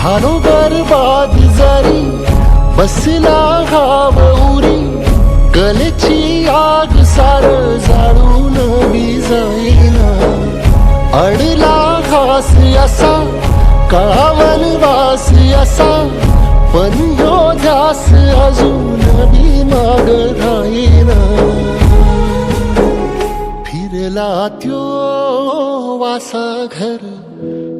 झालो बरबाद जरी बसला घाव उरी गलेची आग सार जाळून मी जाईना अडला घास असा कावन वास असा पण ह्यो ध्यास अजून मी माग राहीना. फिरला त्यो वासा घर